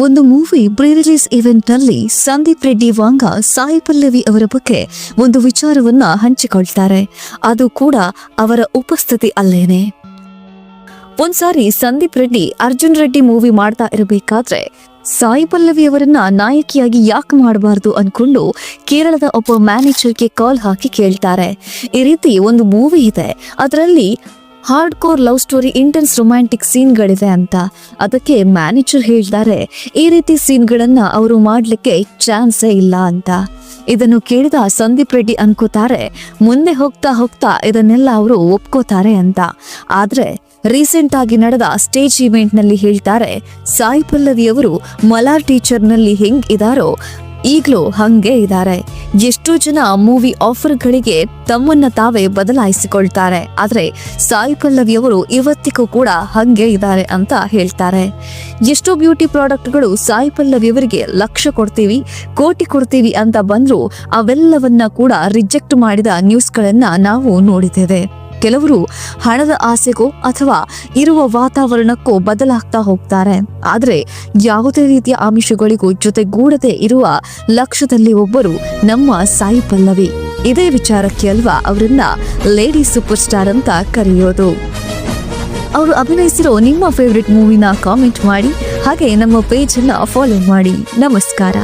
ಒಂದು movie pre release ಇವೆಂಟ್ನಲ್ಲಿ ಸಂದೀಪ್ ರೆಡ್ಡಿ ವಾಂಗ ಸಾಯಿ ಪಲ್ಲವಿ ಅವರ ಬಗ್ಗೆ ಒಂದು ವಿಚಾರವನ್ನ ಹಂಚಿಕೊಳ್ತಾರೆ. ಅದು ಕೂಡ ಅವರ ಉಪಸ್ಥಿತಿ ಅಲ್ಲೇನೆ. ಒಂದ್ಸಾರಿ ಸಂದೀಪ್ ರೆಡ್ಡಿ ಅರ್ಜುನ್ ರೆಡ್ಡಿ ಮೂವಿ ಮಾಡ್ತಾ ಇರಬೇಕಾದ್ರೆ ಸಾಯಿ ಪಲ್ಲವಿ ಅವರನ್ನ ನಾಯಕಿಯಾಗಿ ಯಾಕೆ ಮಾಡಬಾರ್ದು ಅನ್ಕೊಂಡು ಕೇರಳದ ಒಬ್ಬ ಮ್ಯಾನೇಜರ್ಗೆ ಕಾಲ್ ಹಾಕಿ ಕೇಳ್ತಾರೆ. ಈ ರೀತಿ ಒಂದು ಮೂವಿ ಇದೆ. ಅದರಲ್ಲಿ hard core love story intense romantic ಸೀನ್ಗಳಿದೆ ಅಂತ. ಅದಕ್ಕೆ ಮ್ಯಾನೇಜರ್ ಹೇಳ್ತಾರೆ, ಈ ರೀತಿ ಸೀನ್ಗಳನ್ನ ಅವರು ಮಾಡ್ಲಿಕ್ಕೆ ಚಾನ್ಸೇ ಇಲ್ಲ ಅಂತ. ಇದನ್ನು ಕೇಳಿದ ಸಂದೀಪ್ ರೆಡ್ಡಿ ಅನ್ಕೋತಾರೆ, ಮುಂದೆ ಹೋಗ್ತಾ ಹೋಗ್ತಾ ಇದನ್ನೆಲ್ಲ ಅವರು ಒಪ್ಕೋತಾರೆ ಅಂತ. ಆದ್ರೆ, ರೀಸೆಂಟ್ ಆಗಿ ನಡೆದ ಸ್ಟೇಜ್ ಇವೆಂಟ್ನಲ್ಲಿ ಹೇಳ್ತಾರೆ, ಸಾಯಿ ಪಲ್ಲವಿ ಅವರು ಮಲಾರ್ ಟೀಚರ್ನಲ್ಲಿ ಹೆಂಗ್ ಇದಾರೋ ಈಗ್ಲೂ ಹಂಗೆ ಇದ್ದಾರೆ. ಎಷ್ಟೋ ಜನ ಮೂವಿ ಆಫರ್ಗಳಿಗೆ ತಮ್ಮನ್ನ ತಾವೇ ಬದಲಾಯಿಸಿಕೊಳ್ತಾರೆ. ಆದ್ರೆ ಸಾಯಿ ಪಲ್ಲವಿ ಅವರು ಇವತ್ತಿಗೂ ಕೂಡ ಹಂಗೆ ಇದ್ದಾರೆ ಅಂತ ಹೇಳ್ತಾರೆ. ಎಷ್ಟೋ ಬ್ಯೂಟಿ ಪ್ರಾಡಕ್ಟ್ಗಳು ಸಾಯಿ ಪಲ್ಲವಿ ಅವರಿಗೆ ಲಕ್ಷ ಕೊಡ್ತೀವಿ, ಕೋಟಿ ಕೊಡ್ತೀವಿ ಅಂತ ಬಂದ್ರು ಅವೆಲ್ಲವನ್ನ ಕೂಡ ರಿಜೆಕ್ಟ್ ಮಾಡಿದ ನ್ಯೂಸ್ಗಳನ್ನ ನಾವು ನೋಡಿದ್ದೇವೆ. ಕೆಲವರು ಹಣದ ಆಸೆಗೋ ಅಥವಾ ಇರುವ ವಾತಾವರಣಕ್ಕೂ ಬದಲಾಗ್ತಾ ಹೋಗ್ತಾರೆ. ಆದರೆ ಯಾವುದೇ ರೀತಿಯ ಆಮಿಷಗಳಿಗೂ ಜೊತೆಗೂಡದೆ ಇರುವ ಲಕ್ಷ್ಯದಲ್ಲಿ ಒಬ್ಬರು ನಮ್ಮ ಸಾಯಿ ಪಲ್ಲವಿ. ಇದೇ ವಿಚಾರಕ್ಕೆ ಅಲ್ವಾ ಅವರನ್ನ ಲೇಡಿ ಸೂಪರ್ ಸ್ಟಾರ್ ಅಂತ ಕರೆಯೋದು. ಅವರು ಅಭಿನಯಿಸಿರೋ ನಿಮ್ಮ ಫೇವ್ರೆಟ್ ಮೂವಿನ ಕಾಮೆಂಟ್ ಮಾಡಿ, ಹಾಗೆ ನಮ್ಮ ಪೇಜ್ ಅನ್ನ ಫಾಲೋ ಮಾಡಿ. ನಮಸ್ಕಾರ.